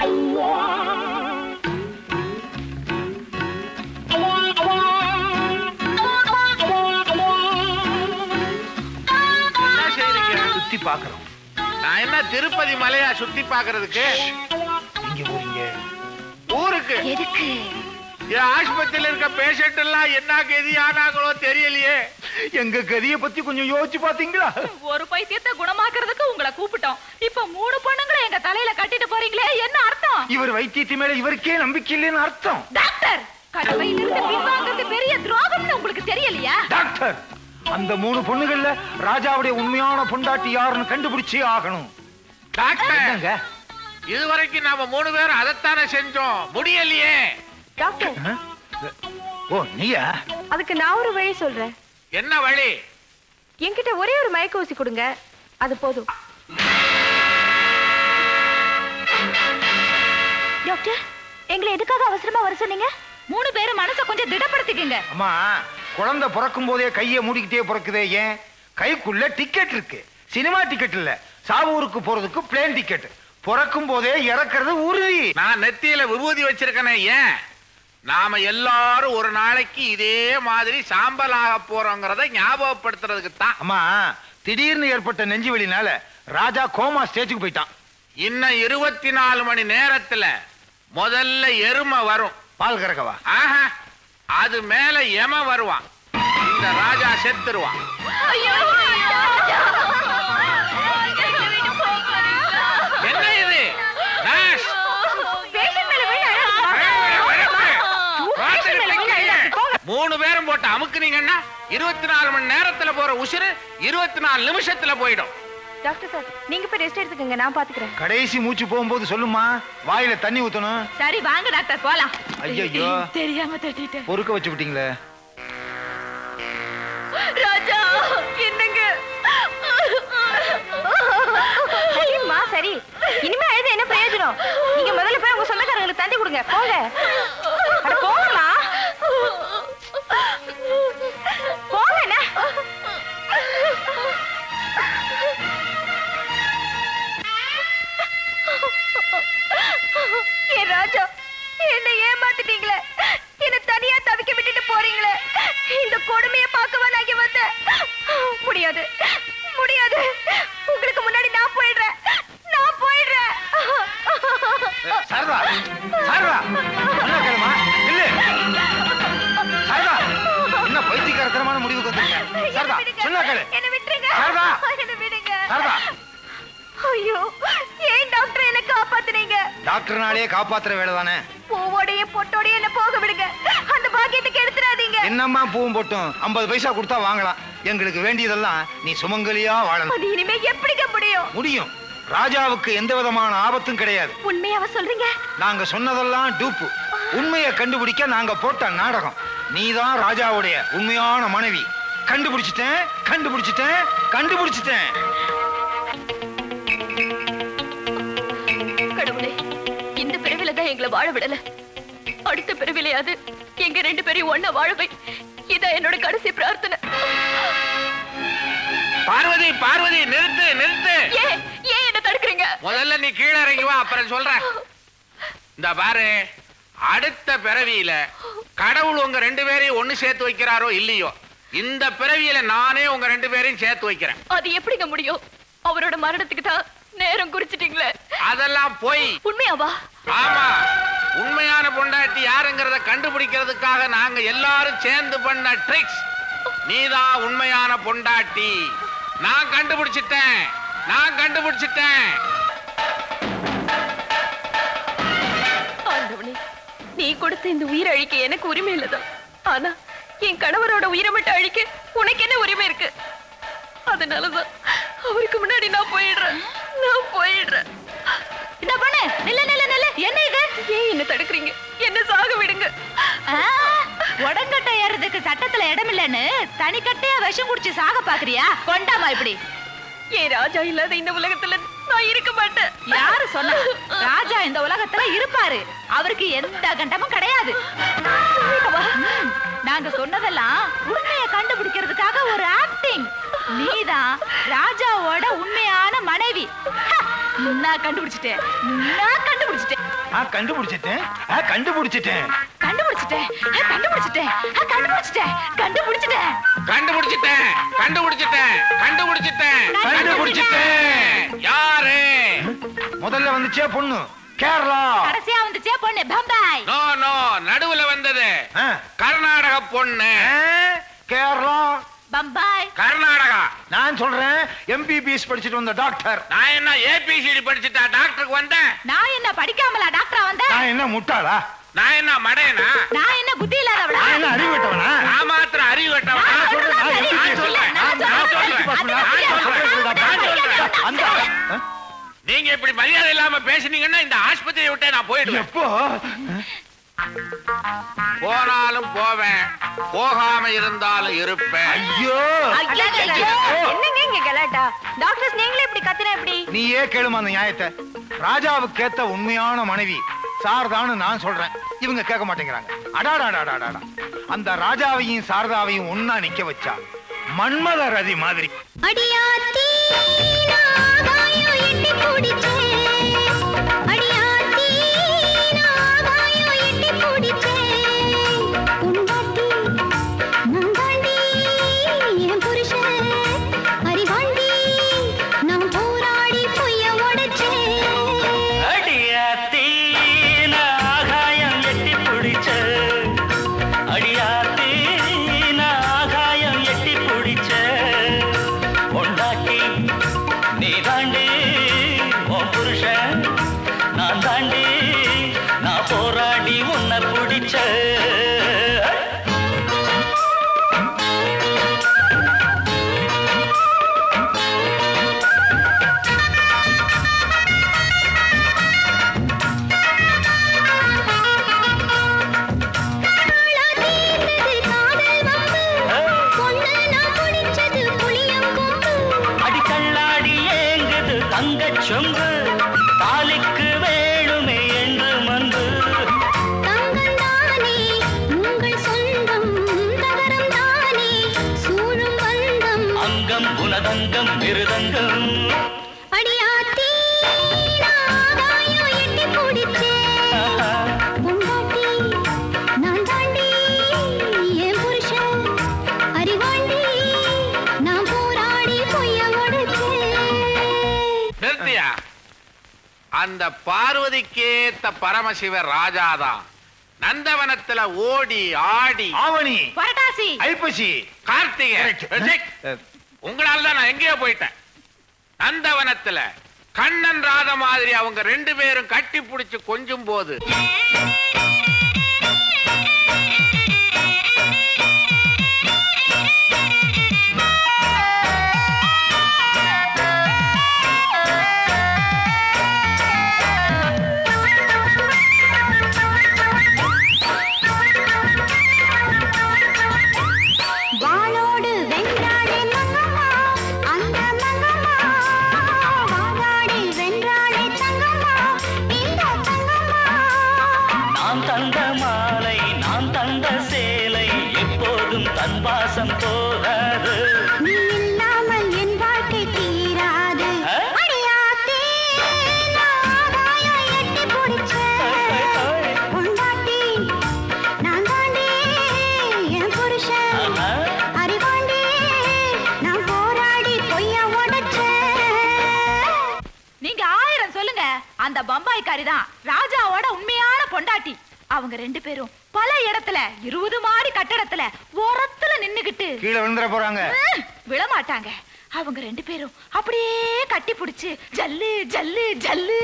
என்ன செய்றீங்க சுத்தி பாக்குறோம் நான் என்ன திருப்பதி மலையா சுத்தி பாக்குறதுக்கு இங்க போறீங்க. ஊருக்கு. எதுக்கு? என் ஆஸ்பத்திரியில இருக்க பேஷண்ட் எல்லாம் என்ன கதி ஆனாங்களோ தெரியலையே. எங்க கதிய பத்தி கொஞ்சம் யோசிச்சு பாத்தீங்களா? ஒரு பைத்தியத்தை குணமாக்குறதுக்கு உங்களை கூப்பிட்டோம். இப்ப மூணு பொண்ணுங்களை எங்க தலையில கட்டிட்டு அர்த்தம் இவர் வைத்தியத்து மேல இவருக்கே நம்பிக்கை இல்லைன்னு அர்த்தம். டாக்டர் கடவையிலிருந்து பின்வாங்கிறது பெரிய துரோகம்னு உங்களுக்கு தெரியலையா? டாக்டர் அந்த மூணு பொண்ணுகள்ல ராஜாவுடைய உண்மையான பொண்டாட்டி யாருன்னு கண்டுபிடிச்சே ஆகணும். டாக்டர் என்னங்க? இதுவரைக்கும் நாம மூணு பேரும் அதைத்தானே செஞ்சோம். முடியலையே. டாக்டர். ஆ? ஓ நீயா? அதுக்கு நான் ஒரு வழி சொல்றேன். என்ன வழி? என்கிட்ட ஒரே ஒரு மயக்க ஊசி கொடுங்க. அது போதும். டாக்டர் எங்களை எதுக்காக அவசரமா வர சொன்னீங்க? மூணு பேரும் மனச கொஞ்சம் திடப்படுத்திக்கங்க. அம்மா குழந்தை பிறக்கும் போதே கையை மூடிக்கிட்டே பிறக்குதே ஏன்? கைக்குள்ள டிக்கெட் இருக்கு. சினிமா டிக்கெட் இல்ல. சாவூருக்கு போறதுக்கு பிளேன் டிக்கெட் பிறக்கும் போதே இறக்குறது உறுதி. நான் நெத்தியில விபூதி வச்சிருக்கனே ஏன்? நாம எல்லாரும் ஒரு நாளைக்கு இதே மாதிரி சாம்பலாக போறோங்கிறத ஞாபகப்படுத்துறதுக்கு தான். அம்மா திடீர்னு ஏற்பட்ட நெஞ்சு வலினால ராஜா கோமா ஸ்டேஜுக்கு போயிட்டான். இன்னும் இருபத்தி நாலு மணி நேரத்துல முதல்ல எருமை வரும். பால் கறக்கவா? ஆஹா அது மேல எம வருவான். இந்த ராஜா செத்துருவான். என்ன இது? நர்ஸ், மூணு பேரும் போட்டு அமுக்குனீங்கன்னா இருபத்தி நாலு மணி நேரத்துல போற உசுறு இருபத்தி நாலு நிமிஷத்துல போயிடும். டாக்டர் சார் நீங்க போய் ரெஸ்ட் எடுத்துக்கங்க நான் பாத்துக்கிறேன். கடைசி மூச்சு போகும்போது சொல்லுமா வாயில தண்ணி ஊத்தணும். சரி வாங்க டாக்டர் போலாம். ஐயையோ. தெரியாம தட்டிட்டேன். பொறுக்க வச்சு விட்டீங்களே ராஜா என்னங்க? சரிம்மா சரி. இனிமே அழுது என்ன பிரயோஜனம்? நீங்க முதல்ல போய் உங்க சொந்தக்காரங்களுக்கு தந்தி கொடுங்க. போங்க. டாக்டர்னாலே காப்பாத்துற வேலை தானே பூவோடைய பொட்டோடைய என்ன போக விடுங்க. அந்த பாக்கியத்துக்கு எடுத்துறாதீங்க என்னம்மா பூவும் போட்டும்? ஐம்பது பைசா கொடுத்தா வாங்கலாம். எங்களுக்கு வேண்டியதெல்லாம் நீ சுமங்கலியா வாழணும். அது இனிமே எப்படிங்க முடியும்? முடியும். ராஜாவுக்கு எந்த விதமான ஆபத்தும் கிடையாது. உண்மையாவ சொல்றீங்க நாங்க சொன்னதெல்லாம் டூப்பு. உண்மையை கண்டுபிடிக்க நாங்க போட்ட நாடகம். நீதான் ராஜாவுடைய உண்மையான மனைவி. கண்டுபிடிச்சிட்டேன் கண்டுபிடிச்சிட்டேன் கண்டுபிடிச்சிட்டேன். வாழ விடல. அடுத்த பிறவிலையாவது எங்க ரெண்டு பேரையும் ஒண்ணா வாழவை இதான் என்னோட கடைசி பிரார்த்தனை. பார்வதி பார்வதி நிறுத்து நிறுத்து. ஏன் ஏன் என்ன தடுக்கிறீங்க? முதல்ல நீ கீழே இறங்கி வா அப்புறம் சொல்றேன். இந்த பாரு அடுத்த பிறவியில கடவுள் உங்க ரெண்டு பேரையும் ஒண்ணு சேர்த்து வைக்கிறாரோ இல்லையோ இந்த பிறவியில நானே உங்க ரெண்டு பேரையும் சேர்த்து வைக்கிறேன். அது எப்படிங்க முடியும்? அவரோட மரணத்துக்கு தான் நேரம் குறிச்சிட்டீங்களே. அதெல்லாம் போய் உண்மையாவா? ஆமா. உண்மையான பொண்டாட்டி யாருங்கிறத கண்டுபிடிக்கிறதுக்காக நாங்க எல்லாரும் சேர்ந்து பண்ண ட்ரிக்ஸ் நீதான் உண்மையான பொண்டாட்டி. நான் கண்டுபிடிச்சிட்டேன். நான் கண்டுபிடிச்சிட்டேன். நீ கொடுத்த இந்த உயிரை அழிக்க எனக்கு உரிமை இல்லதான் ஆனா என் கணவரோட உயிரை மட்டும் அழிக்க உனக்கு என்ன உரிமை இருக்கு? அதனாலதான் அவருக்கு முன்னாடி நான் போயிடுறேன். நான் தனிக்கட்டையா விஷம் குடிச்சு சாக பாக்குறியா? கொண்டாமா இப்படி? ஏன் ராஜா இல்லாத இந்த உலகத்துல நான் இருக்க மாட்டேன். யாரு சொன்னா? ராஜா இந்த உலகத்துல இருப்பாரு. அவருக்கு எந்த கண்டமும் கிடையாது. நாங்க சொன்னதெல்லாம் உண்மையை கண்டுபிடிக்கிறதுக்காக ஒரு ஆக்டிங் நீதான் ராஜாவோட உண்மையான மனைவி. நான் கண்டுபிடிச்சிட்டேன். நான் கண்டுபிடிச்சிட்டேன். ஆ கண்டுபிடிச்சிட்டேன். ஆ கண்டுபிடிச்சிட்டேன். கண்டுபிடிச்சிட்டேன். கண்டுபிடிச்சிட்டேன். கண்டுபிடிச்சிட்டேன். கண்டுபிடிச்சிட்டேன். கண்டுபிடிச்சிட்டேன். கண்டுபிடிச்சிட்டேன். கண்டுபிடிச்சிட்டேன். யாரு? முதல்ல வந்துச்சே பொண்ணு. கேரளா. கடைசியா வந்துச்சே பொண்ணு. பம்பாய். நோ நோ நடுவுல வந்தது. கர்நாடக பொண்ணு. கேரளா. பம்பாய். கர்நாடகா. நான் சொல்றேன் எம்பிபிஎஸ் படிச்சுட்டு வந்த டாக்டர் நான் என்ன ஏபிசிடி படிச்சுட்டா டாக்டருக்கு வந்தேன்? நான் என்ன படிக்காமலா டாக்டரா வந்தேன்? நான் என்ன முட்டாளா? நான் என்ன மடையனா? நான் என்ன புத்தி இல்லாதவளா? நான் என்ன அறிவிட்டவனா நான் மாத்திரம் அறிவு கட்டவனா? நான் சொல்றேன், நான் சொல்றேன், நான் சொல்றேன். அந்த? நீங்க இப்படி மரியாதை இல்லாம பேசுனீங்கன்னா இந்த ஆஸ்பத்திரியை விட்டே நான் போயிடுவேன். எப்போ? போனாலும் போவேன். போகாம இருந்தாலும் இருப்பேன். ஐயோ! என்னங்க இங்க கலாட்டா? டாக்டர்ஸ் நீங்களே இப்படி கத்துனா எப்படி? நீயே கேளுமா அந்த நியாயத்தை. ராஜாவுக்கு ஏத்த உண்மையான மனைவி சாரதான்னு நான் சொல்றேன். இவங்க கேட்க மாட்டேங்கிறாங்க. அடாடாடாடாடா. அந்த ராஜாவையும் சாரதாவையும் ஒன்னா நிக்க வச்சா மன்மத ரதி மாதிரி. அடியாத்தி அந்த பார்வதிக்கேத்த பரமசிவ ராஜாதான். நந்தவனத்துல ஓடி ஆடி. ஆவணி. புரட்டாசி ஐப்பசி. கார்த்திகை. உங்களால தான் நான் எங்கேயோ போயிட்டேன். நந்தவனத்துல கண்ணன் ராத மாதிரி அவங்க ரெண்டு பேரும் கட்டி பிடிச்சு கொஞ்சும் போது அந்த பம்பாய்க்காரி தான் ராஜாவோட உண்மையான பொண்டாட்டி. அவங்க ரெண்டு பேரும் பல இடத்துல இருபது மாடி கட்டடத்துல ஓரத்துல நின்னுகிட்டு. கீழே விழுந்துற போறாங்க. விழமாட்டாங்க. அவங்க ரெண்டு பேரும் அப்படியே கட்டி பிடிச்சு ஜல்லு ஜல்லு ஜல்லு.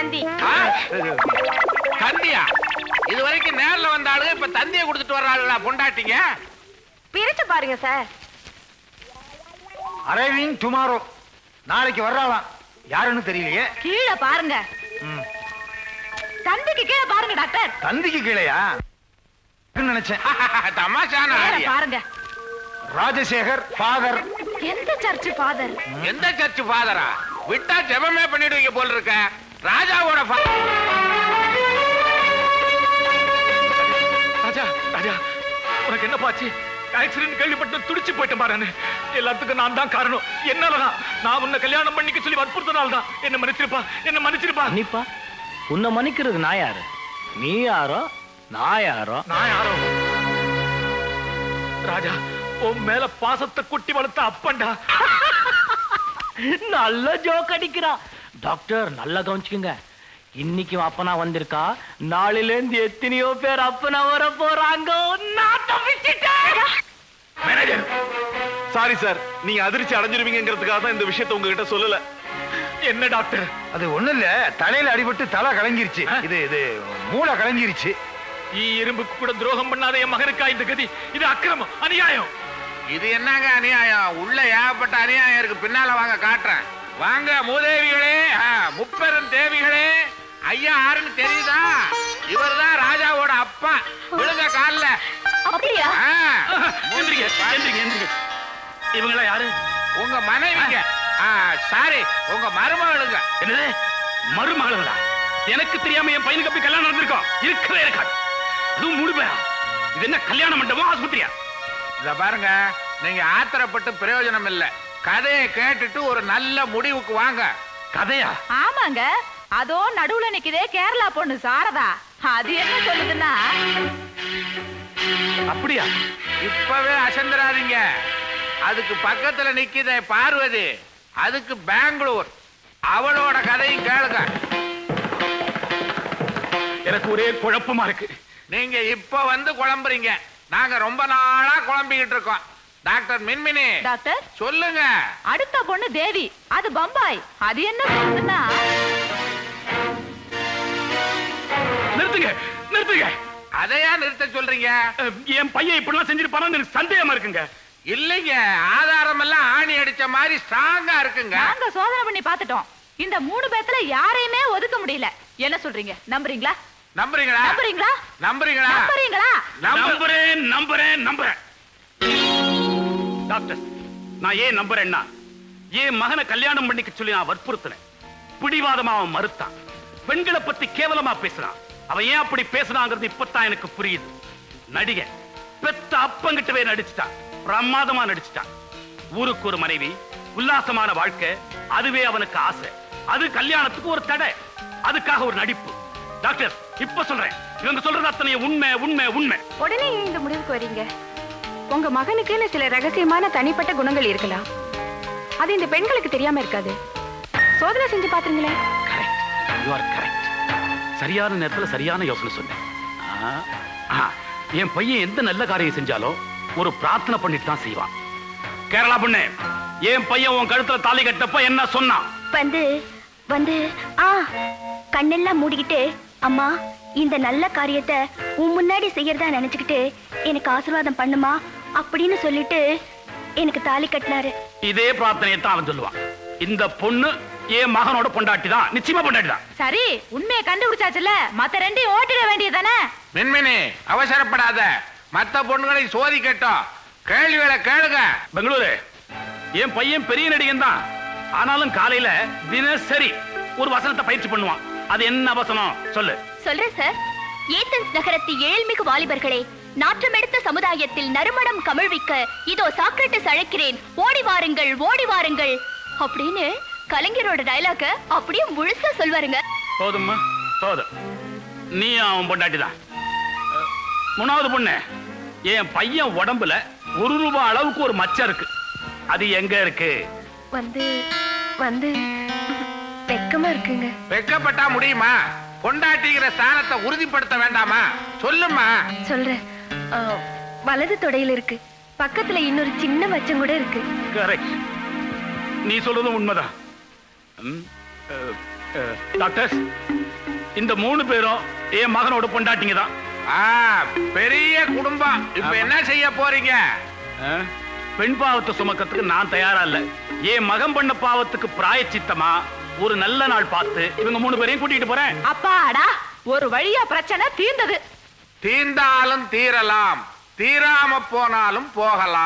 தந்தி. ஆ? தந்தியா? இது வரைக்கும் நேர்ல வந்த ஆளுங்க இப்ப தந்தியை கொடுத்துட்டு வர்ற ஆளுங்களா பொண்டாட்டிங்க? பிரிச்சு பாருங்க சார். Arriving tomorrow. நாளைக்கு வர்றாளாம். யாருன்னு தெரியலையே? கீழே பாருங்க. ம். தந்திக்கு கீழே பாருங்க டாக்டர். தந்திக்கு கீழையா? நினைச்சேன். தமாஷான பாருங்க. ராஜசேகர் ஃபாதர். எந்த சர்ச் ஃபாதர்? எந்த சர்ச் ஃபாதரா? விட்டா ஜெபமே பண்ணிடுவீங்க போல் இருக்க. ராஜாவோட ராஜா ராஜா உனக்கு என்ன பாச்சு ஆக்சிடென்ட் கேள்விப்பட்டு துடிச்சு போயிட்டேன் பாரு எல்லாத்துக்கும் நான் தான் காரணம். என்னாலதான்? நான் உன்னை கல்யாணம் பண்ணிக்க சொல்லி வற்புறுத்தனால தான் என்ன மன்னிச்சிருப்பா என்ன மன்னிச்சிருப்பா. அன்னிப்பா உன்னை மன்னிக்கிறது நான் யாரு? நீ யாரோ? நான் யாரோ? நான் யாரோ? ராஜா உன் மேல பாசத்தை குட்டி வளர்த்த அப்பன்டா. நல்ல ஜோக் அடிக்கிறான். டாக்டர் நல்லா கவனிச்சுக்குங்க. இன்னைக்கு அப்பனா வந்திருக்கா? நாளையில இருந்து எத்தனையோ பேர் அப்பனா வர போறாங்க? சாரி சார் நீங்க அதிர்ச்சி அடைஞ்சிருவீங்கிறதுக்காக தான் இந்த விஷயத்தை உங்ககிட்ட சொல்லல. என்ன டாக்டர்? அது ஒண்ணு இல்ல தலையில அடிபட்டு தலை கலங்கிருச்சு. இது இது மூளை கலங்கிருச்சு. ஈ எறும்புக்கு கூட துரோகம் பண்ணாத என் மகனுக்கா இந்த கதி? இது அக்கிரமம் அநியாயம். இது என்னங்க அநியாயம்? உள்ள ஏகப்பட்ட அநியாயம் இருக்கு. பின்னால வாங்க காட்டுறேன். வாங்க மூதேவிகளே. முப்பெரும் தேவிகளே. ஐயா யாருன்னு தெரியுதா? இவர்தான் ராஜாவோட அப்பா. விழுங்க கால்ல. அப்படியா? எந்திரிங்க எந்திரிங்க எந்திரிங்க. இவங்களா யாரு? உங்க மனைவிங்க. சாரி உங்க மருமகளுங்க. என்னது? மருமகளா எனக்கு தெரியாம என் பையனுக்கு அப்படி கல்யாணம் நடந்திருக்கோம். இருக்கவே இருக்காது. அதுவும் மூணு பேரா இது என்ன கல்யாண மண்டபம் ஆஸ்பத்திரியா? இத பாருங்க. நீங்க ஆத்திரப்பட்டு பிரயோஜனம் இல்ல. கதையை கேட்டுட்டு ஒரு நல்ல முடிவுக்கு வாங்க. கதையா? ஆமாங்க. அதோ நடுவுல நிக்குதே கேரளா பொண்ணு சாரதா. அது என்ன சொல்லுதுன்னா? அப்படியா? இப்பவே அசந்துராதீங்க அதுக்கு பக்கத்துல நிக்குதே பார்வதி. அதுக்கு பெங்களூர். அவளோட கதையும் கேளுங்க. எனக்கு ஒரே குழப்பமா இருக்கு. நீங்க இப்ப வந்து குழம்புறீங்க. நாங்க ரொம்ப நாளா குழம்பிக்கிட்டு இருக்கோம். டாக்டர் மின்மினி. டாக்டர்? சொல்லுங்க. அடுத்த பொண்ணு தேவி. அது பம்பாய். அது என்ன சொல்லுதுன்னா நிறுத்துங்க நிறுத்துங்க. அதையா நிறுத்த சொல்றீங்க? என் பையன் இப்படிலாம் செஞ்சிருப்பானு எனக்கு சந்தேகமா இருக்குங்க. இல்லைங்க ஆதாரம் எல்லாம் ஆணி அடிச்ச மாதிரி ஸ்ட்ராங்கா இருக்குங்க. நாங்க சோதனை பண்ணி பார்த்துட்டோம். இந்த மூணு பேத்துல யாரையுமே ஒதுக்க முடியல. என்ன சொல்றீங்க? நம்புறீங்களா? நம்புறீங்களா? நம்புறீங்களா? நம்புறீங்களா? நம்புறீங்களா? நம்பு நம்புறேன் நம்புறேன் நம்புறேன். டாக்டர் நான் ஏன் நம்புறேன்னா என் மகனை கல்யாணம் பண்ணிக்க சொல்லி நான் வற்புறுத்தினேன். பிடிவாதமா அவன் மறுத்தான். பெண்களை பத்தி கேவலமா பேசுறான். அவன் ஏன் அப்படி பேசுறாங்கிறது இப்பதான் எனக்கு புரியுது. நடிகை பெத்த அப்பங்கிட்டவே நடிச்சுட்டான். பிரமாதமா நடிச்சுட்டான். ஊருக்கு ஒரு மனைவி உல்லாசமான வாழ்க்கை அதுவே அவனுக்கு ஆசை. அது கல்யாணத்துக்கு ஒரு தடை. அதுக்காக ஒரு நடிப்பு. டாக்டர் இப்ப சொல்றேன். இவங்க சொல்றது அத்தனை உண்மை உண்மை உண்மை. உடனே இந்த முடிவுக்கு வரீங்க? உங்க மகனுக்குன்னு சில ரகசியமான தனிப்பட்ட குணங்கள் இருக்கலாம். அது இந்த பெண்களுக்கு தெரியாம இருக்காது. சோதனை செஞ்சு பாத்துருங்களேன். கரெக்ட் யூ ஆர் கரெக்ட் சரியான நேரத்துல சரியான யோசனை சொன்னேன். ஆ, ஆ, என் பையன் எந்த நல்ல காரியம் செஞ்சாலும் ஒரு பிரார்த்தனை பண்ணிட்டு தான் செய்வான். கேரளா பொண்ணு என் பையன் உன் கழுத்துல தாலி கட்டப்ப என்ன சொன்னான்? வந்து வந்து ஆ கண்ணெல்லாம் மூடிக்கிட்டு அம்மா இந்த நல்ல காரியத்தை உன் முன்னாடி செய்யறதா நினைச்சுக்கிட்டு எனக்கு ஆசீர்வாதம் பண்ணுமா? அப்படின்னு சொல்லிட்டு எனக்கு தாலி கட்டினாரு. இதே பிரார்த்தனையை தான் அவன் சொல்லுவான். இந்த பொண்ணு என் மகனோட பொண்டாட்டி தான் நிச்சயமா பொண்டாட்டி தான் சரி உண்மையை கண்டுபிடிச்சாச்சுல மத்த ரெண்டையும் ஓட்டிட வேண்டியதானே மின்மினி அவசரப்படாத. மத்த பொண்ணுகளை சோதிக்கட்டும் கேள்விகளை கேளுங்க. பெங்களூரு என் பையன் பெரிய நடிகன் தான் ஆனாலும் காலையில தினசரி ஒரு வசனத்தை பயிற்சி பண்ணுவான். அது என்ன வசனம்? சொல்லு. சொல்றேன் சார். ஏத்தன்ஸ் நகரத்து ஏழ்மிகு வாலிபர்களே நாற்றமெடுத்த சமுதாயத்தில் நறுமணம் கமழ்விக்க இதோ சாக்ரட்டிஸ் அழைக்கிறேன். ஓடி வாருங்கள் ஓடி வாருங்கள். அப்படின்னு கலைஞரோட டயலாக அப்படியே முழுசா சொல்வாருங்க. போதும்மா போதும். நீ அவன் பொண்டாட்டி தான் மூணாவது பொண்ணு என் பையன் உடம்புல ஒரு ரூபாய் அளவுக்கு ஒரு மச்சம் இருக்கு. அது எங்க இருக்கு? வந்து வந்து வெக்கமா இருக்குங்க. வெக்கப்பட்டா முடியுமா? பொண்டாட்டிங்கிற ஸ்தானத்தை உறுதிப்படுத்த வேண்டாமா? சொல்லுமா சொல்றேன். வலது தொடையில இருக்கு. பக்கத்துல இன்னொரு சின்ன மச்சம் கூட இருக்கு. கரெக்ட் நீ சொல்றதும் உண்மைதான். டாக்டர் இந்த மூணு பேரும் என் மகனோட பொண்டாட்டிங்க தான். ஆ, பெரிய குடும்பம். இப்ப என்ன செய்ய போறீங்க? பெண் பாவத்தை சுமக்கிறதுக்கு நான் தயாரா இல்ல. என் மகன் பண்ண பாவத்துக்கு பிராயச்சித்தமா ஒரு நல்ல நாள் பார்த்து இவங்க மூணு பேரையும் கூட்டிட்டு போறேன். அப்பாடா ஒரு வழியா பிரச்சனை தீர்ந்தது. தீர்ந்தாலும் தீரலாம் தீராம போனாலும் போகலாம்.